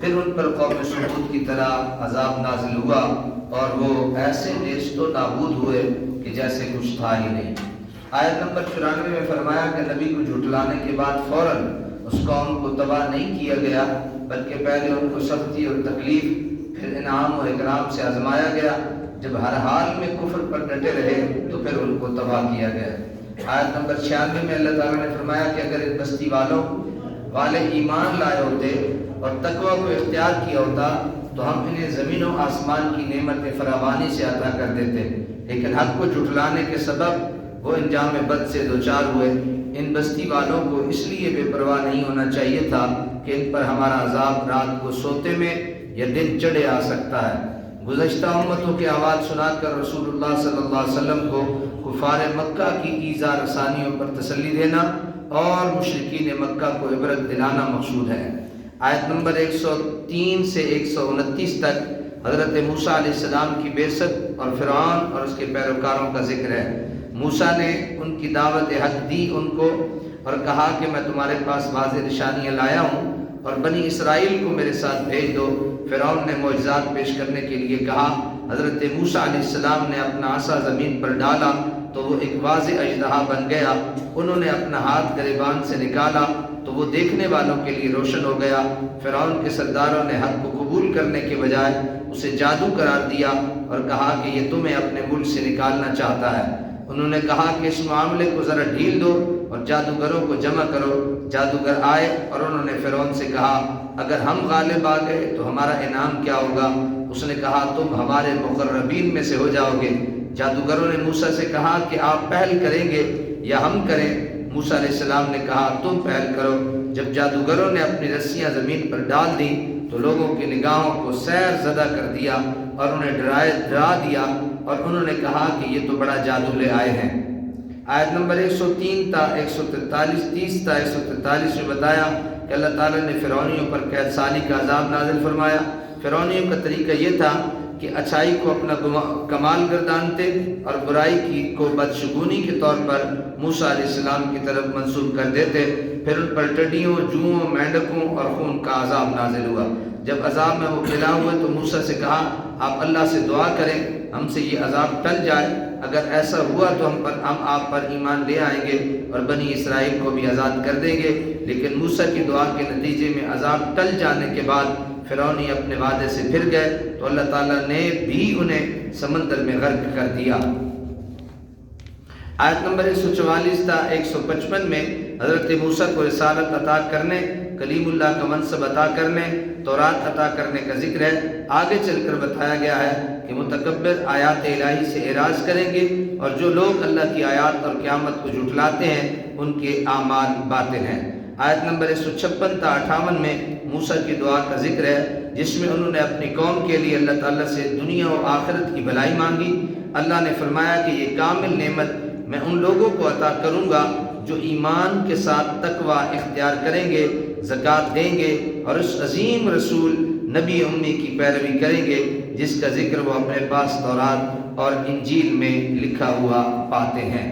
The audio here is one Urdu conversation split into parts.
پھر ان پر قوم سمود کی طرح عذاب نازل ہوا اور وہ ایسے نیست و نابود ہوئے کہ جیسے کچھ تھا ہی نہیں۔ آیت نمبر چورانوے میں فرمایا کہ نبی کو جھٹلانے کے بعد فوراً اس قوم کو تباہ نہیں کیا گیا، بلکہ پہلے ان کو سختی اور تکلیف، پھر انعام و اکرام سے آزمایا گیا۔ جب ہر حال میں کفر پر ڈٹے رہے تو پھر ان کو تباہ کیا گیا۔ آیت نمبر چھیانوے میں اللہ تعالیٰ نے فرمایا کہ اگر اس بستی والوں والے ایمان لائے ہوتے اور تقوی کو اختیار کیا ہوتا، تو ہم انہیں زمین و آسمان کی نعمت فراوانی سے عطا کر دیتے۔ لیکن حق کو جھٹلانے کے سبب وہ انجام بد سے دوچار ہوئے۔ ان بستی والوں کو اس لیے بے پرواہ نہیں ہونا چاہیے تھا کہ ان پر ہمارا عذاب رات کو سوتے میں یا دن چڑھے آ سکتا ہے۔ گزشتہ امتوں کی آواز سنا کر رسول اللہ صلی اللہ علیہ وسلم کو کفار مکہ کی ایزا رسانیوں پر تسلی دینا اور مشرقین مکہ کو عبرت دلانا مقصود ہے۔ آیت نمبر ایک سو تین سے ایک سو انتیس تک حضرت موسیٰ علیہ السلام کی بیست اور فرعون اور اس کے پیروکاروں کا ذکر ہے۔ موسیٰ نے ان کی دعوت حق دی ان کو اور کہا کہ میں تمہارے پاس واضح نشانیاں لایا ہوں اور بنی اسرائیل کو میرے ساتھ بھیج دو۔ فرعون نے معجزات پیش کرنے کے لیے کہا۔ حضرت موسیٰ علیہ السلام نے اپنا عصا زمین پر ڈالا۔ تو وہ ایک واضح اجدہا بن گیا۔ انہوں نے اپنا ہاتھ گریبان سے نکالا تو وہ دیکھنے والوں کے لیے روشن ہو گیا۔ فرعون کے سرداروں نے حق کو قبول کرنے کے بجائے اسے جادو قرار دیا اور کہا کہ یہ تمہیں اپنے ملک سے نکالنا چاہتا ہے۔ انہوں نے کہا کہ اس معاملے کو ذرا ڈھیل دو اور جادوگروں کو جمع کرو۔ جادوگر آئے اور انہوں نے فرعون سے کہا، اگر ہم غالب آ گئے تو ہمارا انعام کیا ہوگا؟ اس نے کہا، تم ہمارے مقربین میں سے ہو جاؤ گے۔ جادوگروں نے موسیٰ سے کہا کہ آپ پہل کریں گے یا ہم کریں۔ موسیٰ علیہ السلام نے کہا، تم پہل کرو۔ جب جادوگروں نے اپنی رسیاں زمین پر ڈال دی تو لوگوں کی نگاہوں کو سیر زدہ کر دیا اور انہیں ڈرائے، ڈرا دیا اور انہوں نے کہا کہ یہ تو بڑا جادو لے آئے ہیں۔ آیت نمبر ایک سو تین تا ایک سو تینتالیس، تیس تا ایک سو تینتالیس میں بتایا کہ اللہ تعالیٰ نے فرعونیوں پر قید سالی کا عذاب نازل فرمایا۔ فرعونیوں کا طریقہ یہ تھا کہ اچھائی کو اپنا کمال گردانتے اور برائی کی کو بدشگونی کے طور پر موسیٰ علیہ السلام کی طرف منسوخ کر دیتے، پھر ان پر ٹڈیوں، جوؤں مینڈکوں اور خون کا عذاب نازل ہوا۔ جب عذاب میں وہ مبتلا ہوئے تو موسیٰ سے کہا، آپ اللہ سے دعا کریں، ہم سے یہ عذاب ٹل جائے۔ اگر ایسا ہوا تو ہم پر، ہم آپ پر ایمان لے آئیں گے اور بنی اسرائیل کو بھی آزاد کر دیں گے۔ لیکن موسیٰ کی دعا کے نتیجے میں عذاب ٹل جانے کے بعد فرعونی اپنے وعدے سے پھر گئے تو اللہ تعالیٰ نے بھی انہیں سمندر میں غرق کر دیا۔ آیت نمبر ایک سو چوالیس تا ایک سو پچپن میں حضرت موسیٰ کو رسالت عطا کرنے، کلیم اللہ کا منصب عطا کرنے، تورات عطا کرنے کا ذکر ہے۔ آگے چل کر بتایا گیا ہے کہ متکبر آیات الہی سے اعراض کریں گے اور جو لوگ اللہ کی آیات اور قیامت کو جھٹلاتے ہیں، ان کے اعمال باطل ہیں۔ آیت نمبر ایک سو چھپن تا اٹھاون میں موسیٰ کی دعا کا ذکر ہے، جس میں انہوں نے اپنی قوم کے لیے اللہ تعالیٰ سے دنیا و آخرت کی بھلائی مانگی۔ اللہ نے فرمایا کہ یہ کامل نعمت میں ان لوگوں کو عطا کروں گا جو ایمان کے ساتھ تقوی اختیار کریں گے، زکوٰۃ دیں گے اور اس عظیم رسول نبی امی کی پیروی کریں گے، جس کا ذکر وہ اپنے پاس دورات اور انجیل میں لکھا ہوا پاتے ہیں۔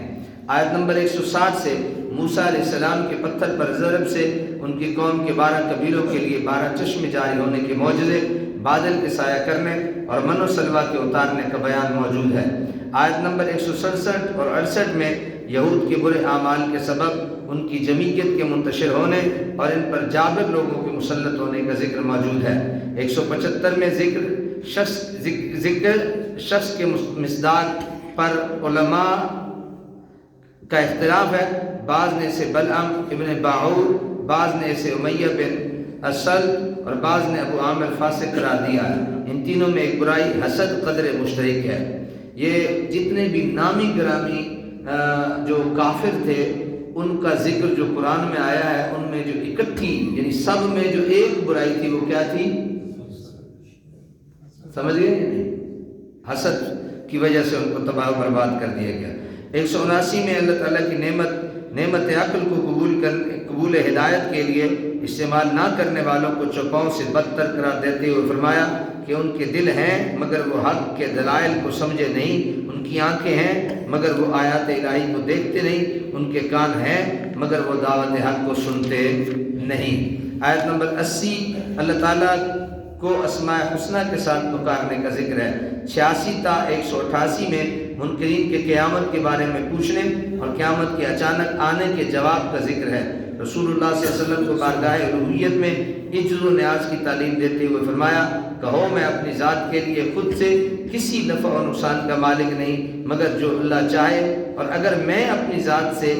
آیت نمبر ایک سو ساٹھ سے موسیٰ علیہ السلام کے پتھر پر ضرب سے ان کی قوم کے بارہ قبیلوں کے لیے بارہ چشم جاری ہونے کے معجزے بادل کے سایہ کرنے اور من و سلوا کے اتارنے کا بیان موجود ہے۔ آیت نمبر ایک سو سڑسٹھ اور اڑسٹھ میں یہود کے برے اعمال کے سبب ان کی جمعیت کے منتشر ہونے اور ان پر جابر لوگوں کے مسلط ہونے کا ذکر موجود ہے۔ ایک سو پچہتر میں ذکر شخص ذکر شخص کے مصداق پر علماء کا اختلاف ہے۔ بعض نے اسے بلعم ابن باعور بعض نے اسے امیہ بن اصل اور بعض نے ابو عامر فاسق قرار دیا ہے۔ ان تینوں میں ایک برائی حسد قدر مشترک ہے۔ یہ جتنے بھی نامی گرامی جو کافر تھے، ان کا ذکر جو قرآن میں آیا ہے، ان میں جو اکٹھی یعنی سب میں جو ایک برائی تھی، وہ کیا تھی؟ سمجھ گئے حسد کی وجہ سے ان کو تباہ و برباد کر دیا گیا۔ ایک سو اناسی میں اللہ تعالیٰ کی نعمت نعمت عقل کو قبول کر قبول ہدایت کے لیے استعمال نہ کرنے والوں کو چوپاؤں سے بدتر قرار دیتے ہوئے فرمایا کہ ان کے دل ہیں مگر وہ حق کے دلائل کو سمجھے نہیں، ان کی آنکھیں ہیں مگر وہ آیات الہی کو دیکھتے نہیں، ان کے کان ہیں مگر وہ دعوت حق کو سنتے نہیں۔ آیت نمبر اسی، اللہ تعالیٰ کو اسماء حسنہ کے ساتھ پکارنے کا ذکر ہے۔ چھیاسی تا ایک سو اٹھاسی میں منکرین کے قیامت کے بارے میں پوچھنے اور قیامت کے اچانک آنے کے جواب کا ذکر ہے۔ رسول اللہ صلی اللہ علیہ وسلم کو بارگاہ الوحیت میں عجز و نیاز کی تعلیم دیتے ہوئے فرمایا، کہو میں اپنی ذات کے لیے خود سے کسی نفع و نقصان کا مالک نہیں، مگر جو اللہ چاہے، اور اگر میں اپنی ذات سے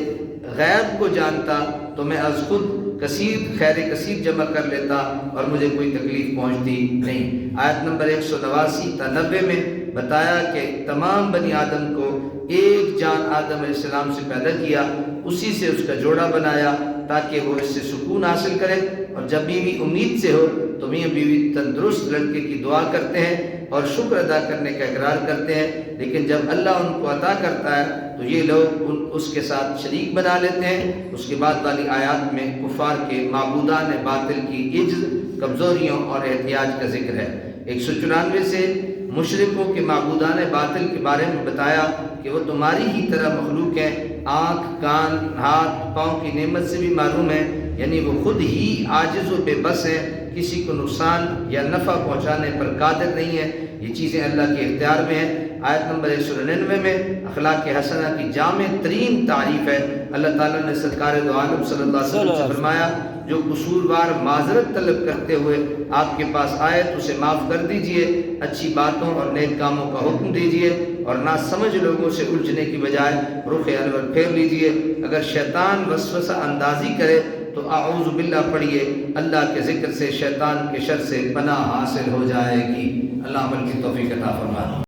غیب کو جانتا تو میں از خود کثیر خیر کثیر جمع کر لیتا اور مجھے کوئی تکلیف پہنچتی نہیں۔ آیت نمبر ایک سو نواسی تا نبے میں بتایا کہ تمام بنی آدم کو ایک جان آدم علیہ السلام سے پیدا کیا، اسی سے اس کا جوڑا بنایا تاکہ وہ اس سے سکون حاصل کرے۔ اور جب بیوی امید سے ہو تو میاں بیوی تندرست لڑکے کی دعا کرتے ہیں اور شکر ادا کرنے کا اقرار کرتے ہیں۔ لیکن جب اللہ ان کو عطا کرتا ہے تو یہ لوگ ان، اس کے ساتھ شریک بنا لیتے ہیں۔ اس کے بعد والی آیات میں کفار کے معبودان باطل کی عجز، کمزوریوں اور احتیاج کا ذکر ہے۔ ایک سو چورانوے سے مشرقوں کے معبودان باطل کے بارے میں بتایا کہ وہ تمہاری ہی طرح مخلوق ہیں آنکھ، کان، ہاتھ، پاؤں کی نعمت سے بھی معلوم ہے یعنی وہ خود ہی عاجز و بے بس ہیں کسی کو نقصان یا نفع پہنچانے پر قادر نہیں ہے۔ یہ چیزیں اللہ کے اختیار میں ہیں۔ آیت نمبر ایک سو ننانوے میں اخلاق حسنہ کی جامع ترین تعریف ہے۔ اللہ تعالیٰ نے سرکار دو عالم صلی اللہ علیہ وسلم سے فرمایا، جو قصوروار معذرت طلب کرتے ہوئے آپ کے پاس آئے تو اسے معاف کر دیجیے، اچھی باتوں اور نیک کاموں کا حکم دیجیے۔ اور نہ سمجھ لوگوں سے الجھنے کی بجائے رخ انور پھیر لیجیے۔ اگر شیطان وسوسہ اندازی کرے تو اعوذ باللہ پڑھیے اللہ کے ذکر سے شیطان کے شر سے پناہ حاصل ہو جائے گی۔ اللہ عمل کی توفیق عطا فرمائے۔